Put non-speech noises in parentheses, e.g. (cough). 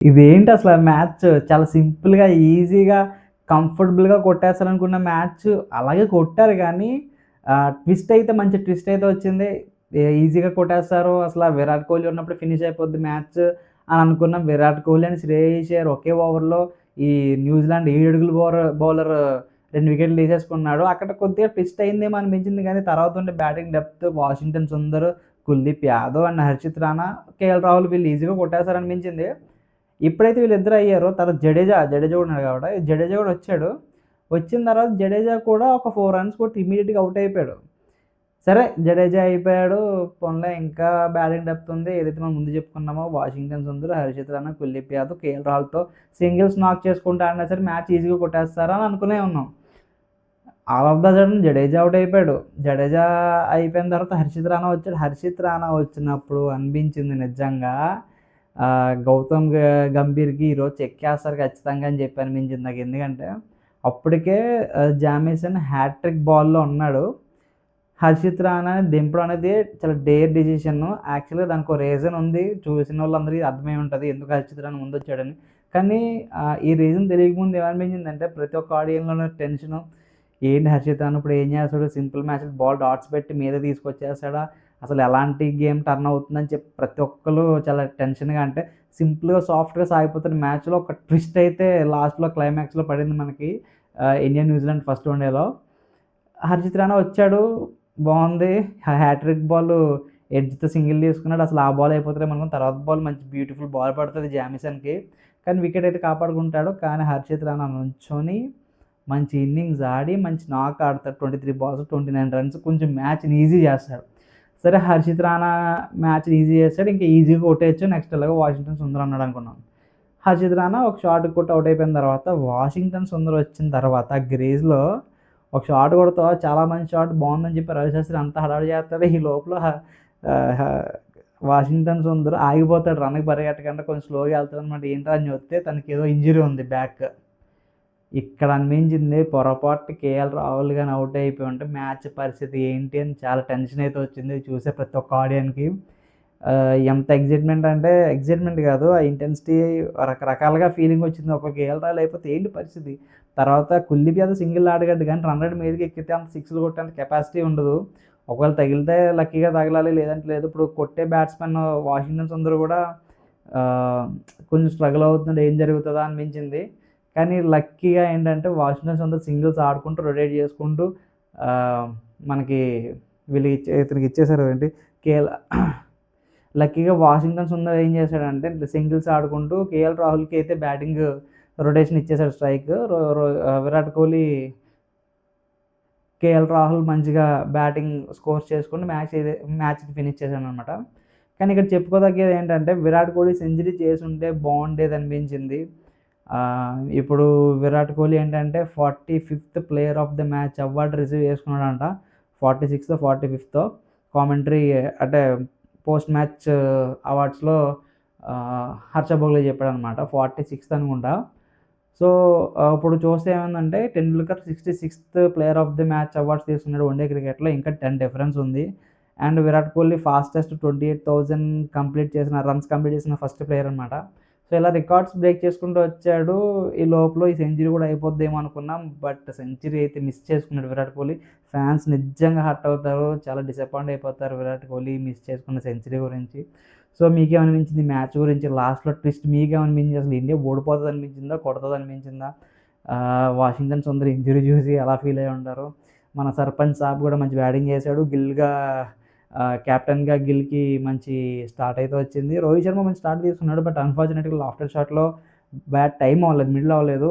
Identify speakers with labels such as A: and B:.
A: ఇదేంటి అసలు మ్యాచ్ చాలా సింపుల్‌గా, ఈజీగా, కంఫర్టబుల్‌గా కొట్టేస్తారనుకున్న మ్యాచ్ అలాగే కొట్టారు కానీ ట్విస్ట్ అయితే మంచి ట్విస్ట్ అయితే వచ్చింది. ఈజీగా కొట్టేస్తారు. అసలు విరాట్ కోహ్లీ ఉన్నప్పుడు ఫినిష్ అయిపోద్ది మ్యాచ్ అని అనుకున్నాం. విరాట్ కోహ్లీ అండ్ శ్రేయస్ అయ్యర్ ఒకే ఓవర్‌లో ఈ న్యూజిలాండ్ ఏడుగులు బౌలర్ బౌలర్ రెండు వికెట్లు తీసేసుకున్నాడు. అక్కడ కొద్దిగా ట్విస్ట్ అయిందేమో అనిపించింది కానీ తర్వాత ఉండే batting depth Washington Sundar, Kuldeep Yadav and Harshit Rana, KL Rahul వీళ్ళు ఈజీగా కొట్టేస్తారనిపించింది. ఎప్పుడైతే వీళ్ళిద్దరు అయ్యారో తర్వాత జడేజా, జడేజా కూడా ఉన్నాడు కాబట్టి జడేజా కూడా వచ్చాడు. వచ్చిన తర్వాత జడేజా కూడా ఒక ఫోర్ రన్స్ కొట్టి ఇమీడియట్గా అవుట్ అయిపోయాడు. సరే జడేజా అయిపోయాడు. పోన్లే ఇంకా బ్యాటింగ్ డెప్త్ ఉంది. ఏదైతే మనం ముందు చెప్పుకున్నామో వాషింగ్టన్ సుందర్, హర్షిత్ రాణా, కుల్దీప్ యాదవ్, కేఎల్ రాహుల్‌తో సింగిల్స్ నాక్ చేసుకుంటా ఆడినా సరే మ్యాచ్ ఈజీగా కొట్టేస్తారు అని అనుకునే ఉన్నాం. All of the sudden Jadeja out అయిపోయాడు. జడేజా అయిపోయిన తర్వాత హర్షిత్ రాణా వచ్చాడు. హర్షిత్ రాణా వచ్చినప్పుడు అనిపించింది నిజంగా గౌతమ్ గంభీర్‌కి ఈరోజు చెక్కేస్తారు ఖచ్చితంగా అని చెప్పి అనిపించింది నాకు. ఎందుకంటే అప్పటికే జామేసన్ హ్యాట్రిక్ బాల్‌లో ఉన్నాడు. హర్షిత్ రాణాని దింపడం అనేది చాలా డేర్ డెసిషన్. యాక్చువల్‌గా ఒక రీజన్ ఉంది. చూసిన వాళ్ళందరికీ అర్థమై ఉంటుంది ఎందుకు హర్షిత్ రాణా ముందొచ్చాడని. కానీ ఈ రీజన్ తెలియకముందు ఏమనిపించిందంటే ప్రతి ఒక్క ఆడియన్లో టెన్షన్ ఏంటి హర్షిత్ రాణా ఇప్పుడు ఏం చేస్తాడు? సింపుల్ మ్యాచ్ బాల్ డాట్స్ పెట్టి మీద తీసుకొచ్చేస్తాడా? అసలు ఎలాంటి గేమ్ టర్న్ అవుతుందని చెప్పి ప్రతి ఒక్కరు చాలా టెన్షన్‌గా అంటే సింపుల్‌గా, సాఫ్ట్‌గా సాగిపోతున్న మ్యాచ్‌లో ఒక ట్విస్ట్ అయితే లాస్ట్‌లో క్లైమాక్స్‌లో పడింది మనకి. ఇండియా న్యూజిలాండ్ ఫస్ట్ వన్‌డేలో. హర్జిత్ రాణా వచ్చాడు. బాగుంది హ్యాట్రిక్ బాల్ ఎడ్జ్‌తో సింగిల్ తీసుకున్నాడు. అసలు ఆ బాల్ అయిపోతుంది అనుకున్న తర్వాత బాల్ మంచి బ్యూటిఫుల్ బాల్ పడుతుంది జామిసన్కి కానీ వికెట్ అయితే కాపాడుకుంటాడు. కానీ హర్షిత్ రాణా నుంచొని మంచి ఇన్నింగ్స్ ఆడి మంచి నాక్ ఆడతాడు. 23 బాల్స్ 29 రన్స్ కొంచెం మ్యాచ్‌ని ఈజీ చేస్తాడు. సరే హర్షిత్ రాణా మ్యాచ్ ఈజీ చేస్తాడు ఇంకా ఈజీగా కొట్టేయొచ్చు. నెక్స్ట్ ఎలాగో వాషింగ్టన్ సుందర్ అన్నాడు అనుకున్నాను హర్షిత్ రాణా ఒక షాట్ కొట్టి అవుట్ అయిపోయిన తర్వాత వాషింగ్టన్ సుందర్ వచ్చిన తర్వాత గ్రేజ్లో ఒక షాట్ కొడతావా? చాలా మంచి షాట్ బాగుందని చెప్పి రవిశాస్త్రి అంతా హడావిడి చేస్తాడు. ఈ లోపల వాషింగ్టన్ సుందర్ ఆగిపోతాడు. రన్‌కి పరిగెట్టకుండా కొంచెం స్లోగా వెళ్తాడు అనమాట ఏంటో అని చూస్తే ఏదో ఇంజరీ ఉంది బ్యాక్. ఇక్కడ అనిపించింది పొరపాటు కేఎల్ రాహుల్ కానీ అవుట్ అయిపోయి ఉంటే మ్యాచ్ పరిస్థితి ఏంటి అని చాలా టెన్షన్ అయితే వచ్చింది. చూసే ప్రతి ఒక్క ఆడియన్‌కి. ఎంత ఎగ్జైట్మెంట్ అంటే ఎగ్జైట్మెంట్ కాదు. ఆ ఇంటెన్సిటీ రకరకాలుగా ఫీలింగ్ వచ్చింది. ఒక కేఎల్ రాహుల్ అయిపోతే ఏంటి పరిస్థితి? తర్వాత కుల్దీప్ యాదవ్ సింగిల్ ఆడగడ్డు కానీ రన్ రేట్ మీదకి ఎక్కితే అంత సిక్స్‌లు కొట్టేంత కెపాసిటీ ఉండదు. ఒకవేళ తగిలితే లక్కీగా తగలాలి. లేదంటే లేదు. ఇప్పుడు కొట్టే బ్యాట్స్మెన్ వాషింగ్టన్ సుందర్ కూడా కొంచెం స్ట్రగుల్ అవుతుంది ఏం జరుగుతుందా అనిపించింది. కానీ లక్కీగా ఏంటంటే వాషింగ్టన్స్ అంతా సింగిల్స్ ఆడుకుంటూ రొటేట్ చేసుకుంటూ మనకి వీళ్ళకి ఇచ్చే ఇతనికి ఇచ్చేసారు ఏంటి కేఎల్ (clears throat) లక్కీగా వాషింగ్టన్ సుందర్ ఏం చేశాడంటే సింగిల్స్ ఆడుకుంటూ కేఎల్ రాహుల్‌కి అయితే బ్యాటింగ్ రొటేషన్ ఇచ్చేశాడు స్ట్రైక్. విరాట్ కోహ్లీ కేఎల్ రాహుల్ మంచిగా బ్యాటింగ్ స్కోర్ చేసుకుంటూ మ్యాచ్ మ్యాచ్ ఫినిష్ ఫినిష్ చేశాడనమాట. కానీ ఇక్కడ చెప్పుకోదగ్గేది ఏంటంటే విరాట్ కోహ్లీ సెంచరీ చేసి ఉంటే బాగుండేది అనిపించింది. ఇప్పుడు విరాట్ కోహ్లీ ఏంటంటే 45థ్ player of the match award receive చేసుకున్నాడంట. 46థో, 45థో కామెంటరీ అంటే పోస్ట్ మ్యాచ్ అవార్డ్స్‌లో ఆహ్, హర్ష అనమాట చెప్పాడనమాట. 46థ్ అనుకుంటా. సో, ఇప్పుడు చూస్తే ఏమైందంటే Tendulkar 66థ్ player of the match awards తీసుకున్నాడు వన్‌డే క్రికెట్‌లో. ఇంకా 10 డిఫరెన్స్ ఉంది. And Virat Kohli fastest 28,000 complete చేసిన రన్స్ కంప్లీట్ చేసిన ఫస్ట్ ప్లేయర్ అనమాట. సో, ఇలా రికార్డ్స్ బ్రేక్ చేసుకుంటూ వచ్చాడు. ఈ లోపల ఈ సెంచరీ కూడా అయిపోద్దేమో అనుకున్నాం. బట్ సెంచరీ అయితే మిస్ చేసుకున్నాడు విరాట్ కోహ్లీ. ఫ్యాన్స్ నిజంగా హర్ట్ అవుతారు. చాలా డిసప్పాయింట్ అయిపోతారు విరాట్ కోహ్లీ మిస్ చేసుకున్న సెంచరీ గురించి. సో, మీకేమనిపించింది మ్యాచ్ గురించి? లాస్ట్‌లో ట్విస్ట్ మీకేమనిపించింది? అసలు ఇండియా ఓడిపోతుంది అనిపించిందా? కొడతది అనిపించిందా? వాషింగ్టన్ సుందర్ ఇంజరీ చూసి ఎలా ఫీల్ అయ్యి ఉంటారు? మన సర్పంచ్ సాబ్ కూడా మంచి బ్యాటింగ్ చేశాడు గిల్‌గా కెప్టెన్‌గా గిల్‌కి మంచి స్టార్ట్ అయితే వచ్చింది. రోహిత్ శర్మ మంచి స్టార్ట్ తీసుకున్నాడు. బట్ అన్‌ఫార్చునేట్‌గా ఆఫ్టర్ షాట్‌లో బ్యాట్ టైం అవ్వలేదు. మిడిల్ అవ్వలేదు.